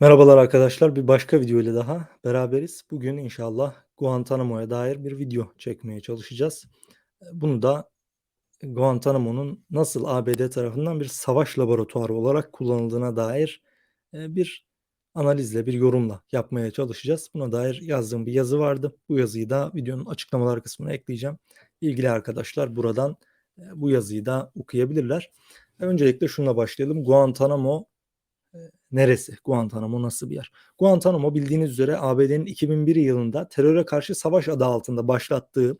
Merhabalar arkadaşlar, bir başka video ile daha beraberiz. Bugün inşallah Guantanamo'ya dair bir video çekmeye çalışacağız. Eee, bunu da Guantanamo'nun nasıl ABD tarafından bir savaş laboratuvarı olarak kullanıldığına dair, eee, bir analizle, bir yorumla yapmaya çalışacağız. Buna dair yazdığım bir yazı vardı. Bu yazıyı da videonun açıklamalar kısmına ekleyeceğim. İlgili arkadaşlar buradan, eee, bu yazıyı da okuyabilirler. Öncelikle şununla başlayalım. Guantanamo neresi? Guantanamo nasıl bir yer? Guantanamo bildiğiniz üzere ABD'nin 2001 yılında teröre karşı savaş adı altında başlattığı,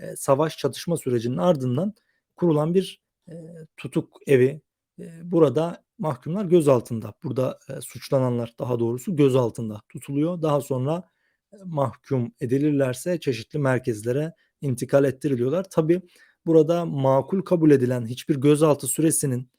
eee, savaş çatışma sürecinin ardından kurulan bir, eee, tutuk evi. Eee, burada mahkumlar gözaltında. Burada, eee, suçlananlar daha doğrusu gözaltında tutuluyor. Daha sonra, eee, mahkum edilirlerse çeşitli merkezlere intikal ettiriliyorlar. Tabii burada makul kabul edilen hiçbir gözaltı süresinin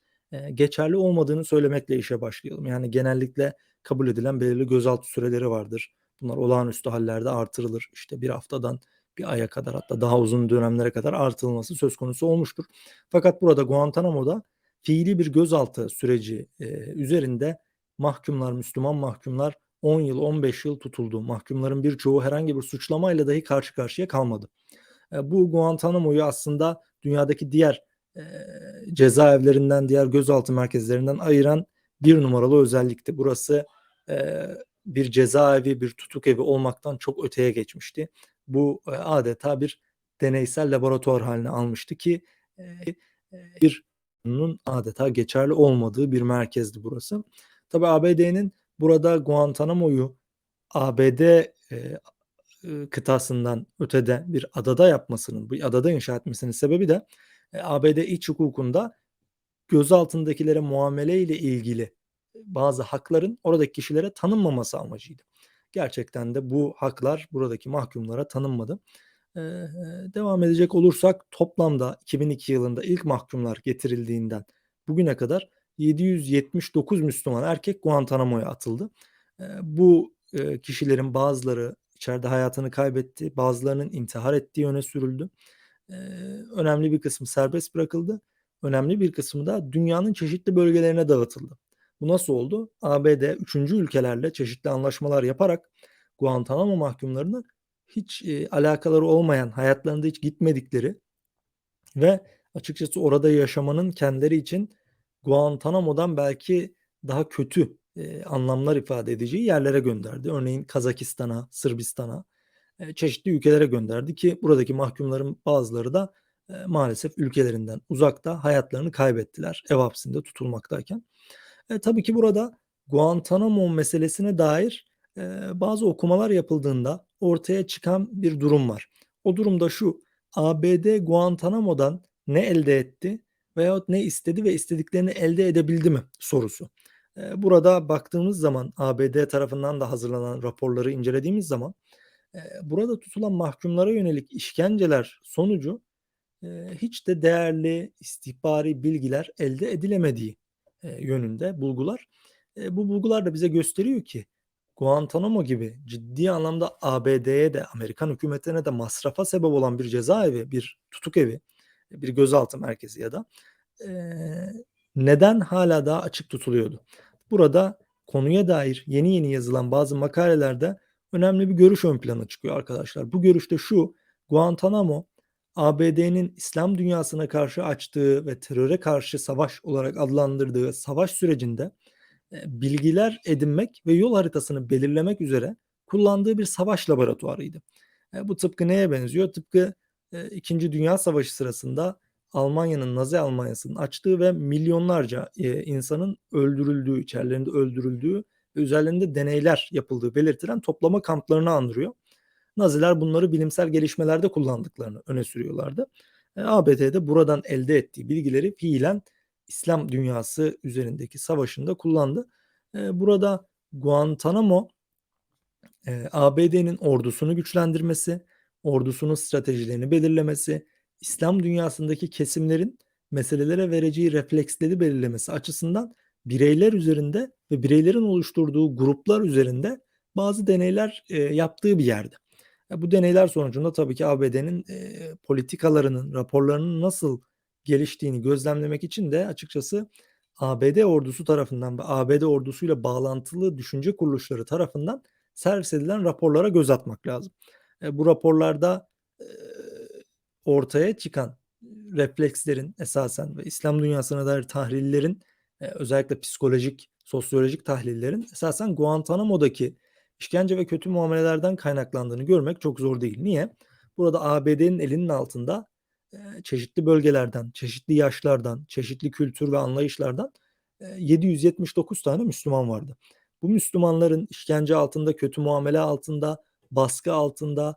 Geçerli olmadığını söylemekle işe başlayalım. Yani genellikle kabul edilen belirli gözaltı süreleri vardır. Bunlar olağanüstü hallerde artırılır. İşte bir haftadan bir aya kadar hatta daha uzun dönemlere kadar artırılması söz konusu olmuştur. Fakat burada Guantanamo'da fiili bir gözaltı süreci, eee, üzerinde mahkumlar, Müslüman mahkumlar 10 yıl, 15 yıl tutuldu. Mahkumların birçoğu herhangi bir suçlamayla dahi karşı karşıya kalmadı. Eee, bu Guantanamo'yu aslında dünyadaki diğer Eee, cezaevlerinden, diğer gözaltı merkezlerinden ayıran bir numaralı özellikti. Burası, eee, bir cezaevi, bir tutuk evi olmaktan çok öteye geçmişti. Bu, eee, adeta bir deneysel laboratuvar hâline almıştı ki, eee, bir bunun adeta geçerli olmadığı bir merkezdi burası. Tabii ABD'nin burada Guantanamo'yu ABD, eee, ııı, kıtasından ötede bir adada yapmasının, bir adada inşa etmesinin sebebi de ABD iç hukukunda gözaltındakilere muamele ile ilgili bazı hakların oradaki kişilere tanınmaması amacıydı. Gerçekten de bu haklar buradaki mahkumlara tanınmadı. Eee, devam edecek olursak toplamda 2002 yılında ilk mahkumlar getirildiğinden bugüne kadar 779 Müslüman erkek Guantanamo'ya atıldı. Eee, bu, eee, kişilerin bazıları içeride hayatını kaybetti, bazılarının intihar ettiği öne sürüldü. Önemli bir kısmı serbest bırakıldı. Önemli bir kısmı da dünyanın çeşitli bölgelerine dağıtıldı. Bu nasıl oldu? ABD üçüncü ülkelerle çeşitli anlaşmalar yaparak Guantanamo mahkumlarını hiç, eee, alakaları olmayan, hayatlarında hiç gitmedikleri ve açıkçası orada yaşamanın kendileri için Guantanamo'dan belki daha kötü, eee, anlamlar ifade edeceği yerlere gönderdi. Örneğin Kazakistan'a, Sırbistan'a, çeşitli ülkelere gönderdi ki buradaki mahkumların bazıları da, eee, maalesef ülkelerinden uzakta hayatlarını kaybettiler ev hapsinde tutulmaktayken. Eee, tabii ki burada Guantanamo meselesine dair, eee, bazı okumalar yapıldığında ortaya çıkan bir durum var. O durum da şu: ABD Guantanamo'dan ne elde etti veyahut ne istedi ve istediklerini elde edebildi mi sorusu. Eee, burada baktığımız zaman ABD tarafından da hazırlanan raporları incelediğimiz zaman burada tutulan mahkumlara yönelik işkenceler sonucu, hiç de değerli istihbari bilgiler elde edilemediği, yönünde bulgular. Bu bulgular da bize gösteriyor ki Guantanamo gibi ciddi anlamda ABD'ye de Amerikan hükümetine de masrafa sebep olan bir cezaevi, bir tutuk evi, bir gözaltı merkezi ya da, neden hala daha açık tutuluyordu? Burada konuya dair yeni yeni yazılan bazı makalelerde önemli bir görüş ön plana çıkıyor arkadaşlar. Bu görüş de şu: Guantanamo, ABD'nin İslam dünyasına karşı açtığı ve teröre karşı savaş olarak adlandırdığı savaş sürecinde, eee, bilgiler edinmek ve yol haritasını belirlemek üzere kullandığı bir savaş laboratuvarıydı. Eee, bu tıpkı neye benziyor? Tıpkı, eee, 2. Dünya Savaşı sırasında Almanya'nın, Nazi Almanyası'nın açtığı ve milyonlarca, insanın öldürüldüğü, içerilerinde öldürüldüğü üzerlerinde deneyler yapıldığı belirtilen toplama kamplarını andırıyor. Naziler bunları bilimsel gelişmelerde kullandıklarını öne sürüyorlardı. Eee, ABD de buradan elde ettiği bilgileri fiilen İslam dünyası üzerindeki savaşında kullandı. Eee, burada Guantanamo, eee, ABD'nin ordusunu güçlendirmesi, ordusunun stratejilerini belirlemesi, İslam dünyasındaki kesimlerin meselelere vereceği refleksleri belirlemesi açısından bireyler üzerinde ve bireylerin oluşturduğu gruplar üzerinde bazı deneyler, eee, yaptığı bir yerdi. Ya, bu deneyler sonucunda tabii ki ABD'nin, eee, politikalarının, raporlarının nasıl geliştiğini gözlemlemek için de açıkçası ABD ordusu tarafından ve ABD ordusuyla bağlantılı düşünce kuruluşları tarafından servis edilen raporlara göz atmak lazım. Eee, bu raporlarda, eee, ortaya çıkan reflekslerin esasen ve İslam dünyasına dair tahlillerin, özellikle psikolojik, sosyolojik tahlillerin esasen Guantanamo'daki işkence ve kötü muamelelerden kaynaklandığını görmek çok zor değil. Niye? Burada ABD'nin elinin altında, eee, çeşitli bölgelerden, çeşitli yaşlardan, çeşitli kültür ve anlayışlardan, eee, 779 tane Müslüman vardı. Bu Müslümanların işkence altında, kötü muamele altında, baskı altında,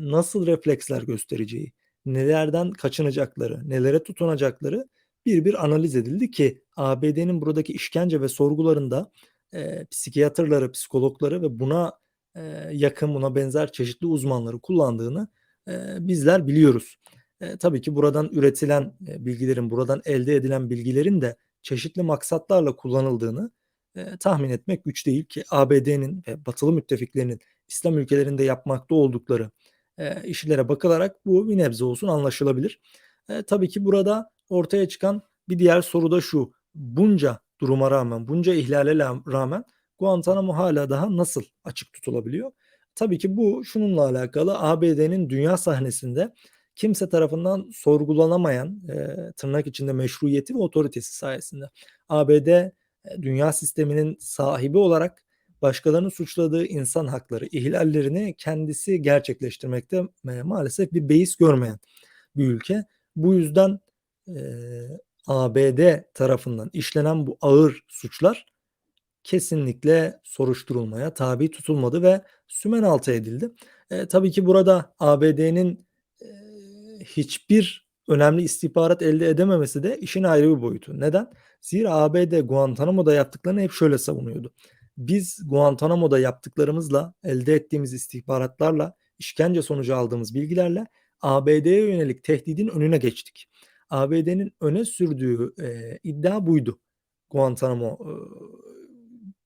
nasıl refleksler göstereceği, nelerden kaçınacakları, nelere tutunacakları bir bir analiz edildi ki ABD'nin buradaki işkence ve sorgularında, eee, psikiyatrları, psikologları ve buna, eee, yakın, buna benzer çeşitli uzmanları kullandığını, eee, bizler biliyoruz. Eee, tabii ki buradan üretilen, eee, bilgilerin, buradan elde edilen bilgilerin de çeşitli maksatlarla kullanıldığını, eee, tahmin etmek güç değil ki ABD'nin ve batılı müttefiklerinin İslam ülkelerinde yapmakta oldukları, eee, işlere bakılarak bu bir nebze olsun anlaşılabilir. Eee, tabii ki burada ortaya çıkan bir diğer soru da şu: Bunca duruma rağmen, bunca ihlale la rağmen Guantanamo hâlâ daha nasıl açık tutulabiliyor? Tabii ki bu şununla alakalı, ABD'nin dünya sahnesinde kimse tarafından sorgulanamayan, eee, tırnak içinde meşruiyeti ve otoritesi sayesinde. ABD, eee, dünya sisteminin sahibi olarak başkalarının suçladığı insan hakları ihlallerini kendisi gerçekleştirmekte, eee, maalesef bir beis görmeyen bir ülke. Bu yüzden, ABD tarafından işlenen bu ağır suçlar kesinlikle soruşturulmaya tabi tutulmadı ve sümenaltı edildi. Eee, tabii ki burada ABD'nin, eee, hiçbir önemli istihbarat elde edememesi de işin ayrı bir boyutu. Neden? Zira ABD Guantanamo'da yaptıklarını hep şöyle savunuyordu: Biz Guantanamo'da yaptıklarımızla, elde ettiğimiz istihbaratlarla, işkence sonucu aldığımız bilgilerle ABD'ye yönelik tehdidin önüne geçtik. ABD'nin öne sürdüğü, eee, iddia buydu. Guantanamo, ııı,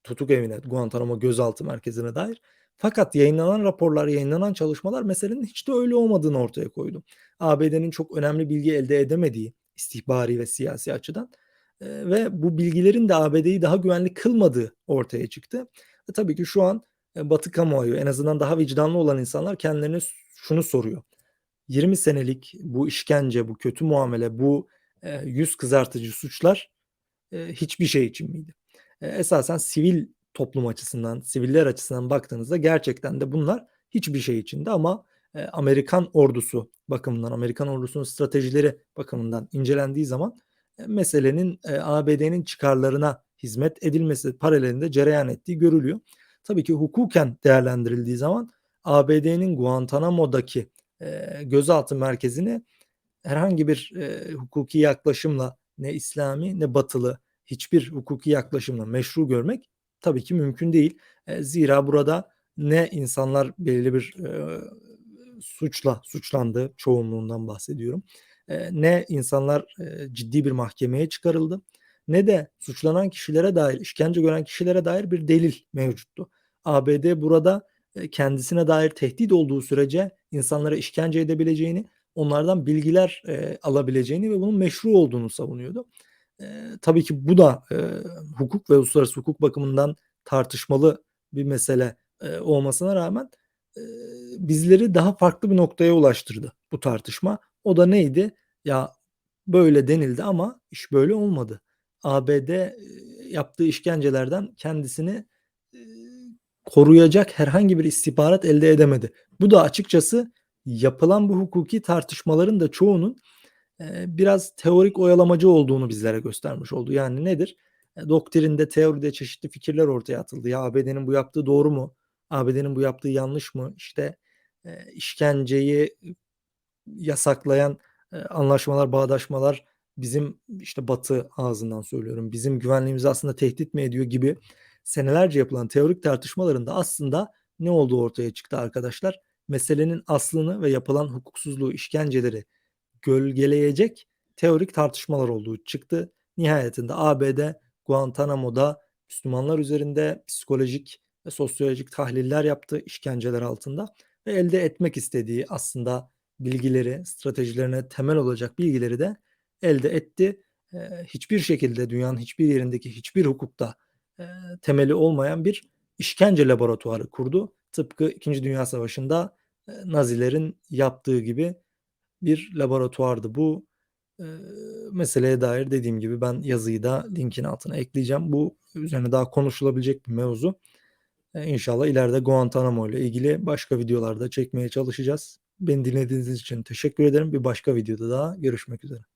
tutukevine, Guantanamo gözaltı merkezine dair. Fakat yayınlanan raporlar, yayınlanan çalışmalar meselenin hiç de öyle olmadığını ortaya koydu. ABD'nin çok önemli bilgi elde edemediği istihbari ve siyasi açıdan, ve bu bilgilerin de ABD'yi daha güvenli kılmadığı ortaya çıktı. E, tabii ki şu an, eee, Batı kamuoyu, en azından daha vicdanlı olan insanlar kendilerine şunu soruyor: 20 senelik bu işkence, bu kötü muamele, bu, eee, yüz kızartıcı suçlar, eee, hiçbir şey için miydi? Eee, esasen sivil toplum açısından, siviller açısından baktığınızda gerçekten de bunlar hiçbir şey içindi ama, eee, Amerikan ordusu bakımından, Amerikan ordusunun stratejileri bakımından incelendiği zaman, eee, meselenin, eee, ABD'nin çıkarlarına hizmet edilmesi paralelinde cereyan ettiği görülüyor. Tabii ki hukuken değerlendirildiği zaman ABD'nin Guantanamo'daki, gözaltı merkezini herhangi bir, eee, hukuki yaklaşımla ne İslami ne batılı hiçbir hukuki yaklaşımla meşru görmek tabii ki mümkün değil. Eee, zira burada ne insanlar belirli bir, eee, suçla suçlandı, çoğunluğundan bahsediyorum, eee, ne insanlar, eee, ciddi bir mahkemeye çıkarıldı ne de suçlanan kişilere dair, işkence gören kişilere dair bir delil mevcuttu. ABD burada, kendisine dair tehdit olduğu sürece insanlara işkence edebileceğini, onlardan bilgiler, eee, alabileceğini ve bunun meşru olduğunu savunuyordu. Eee, tabii ki bu da, eee, hukuk ve uluslararası hukuk bakımından tartışmalı bir mesele, eee, olmasına rağmen, eee, bizleri daha farklı bir noktaya ulaştırdı bu tartışma. O da neydi? Ya, böyle denildi ama iş böyle olmadı. ABD, eee, yaptığı işkencelerden kendisini, eee, koruyacak herhangi bir istihbarat elde edemedi. Bu da açıkçası yapılan bu hukuki tartışmaların da çoğunun, eee, biraz teorik oyalamacı olduğunu bizlere göstermiş oldu. Yani nedir? Eee, doktrinde, teoride çeşitli fikirler ortaya atıldı. Ya, ABD'nin bu yaptığı doğru mu? ABD'nin bu yaptığı yanlış mı? İşte, eee, işkenceyi, yasaklayan, anlaşmalar, bağdaşmalar bizim, işte, Batı ağzından söylüyorum, bizim güvenliğimizi aslında tehdit mi ediyor gibi senelerce yapılan teorik tartışmaların da aslında ne olduğu ortaya çıktı arkadaşlar. Meselenin aslını ve yapılan hukuksuzluğu, işkenceleri gölgeleyecek teorik tartışmalar olduğu çıktı. Nihayetinde ABD Guantanamo'da Müslümanlar üzerinde psikolojik ve sosyolojik tahliller yaptı işkenceler altında ve elde etmek istediği aslında bilgileri, stratejilerine temel olacak bilgileri de elde etti. hiçbir şekilde dünyanın hiçbir yerindeki hiçbir hukukta, temeli olmayan bir işkence laboratuvarı kurdu. Tıpkı 2. Dünya Savaşı'nda, Nazilerin yaptığı gibi bir laboratuvardı bu. Meseleye dair dediğim gibi ben yazıyı da linkin altına ekleyeceğim. Bu üzerine daha konuşulabilecek bir mevzu. Eee, inşallah ileride Guantanamo ile ilgili başka videolar da çekmeye çalışacağız. Beni dinlediğiniz için teşekkür ederim. Bir başka videoda daha görüşmek üzere.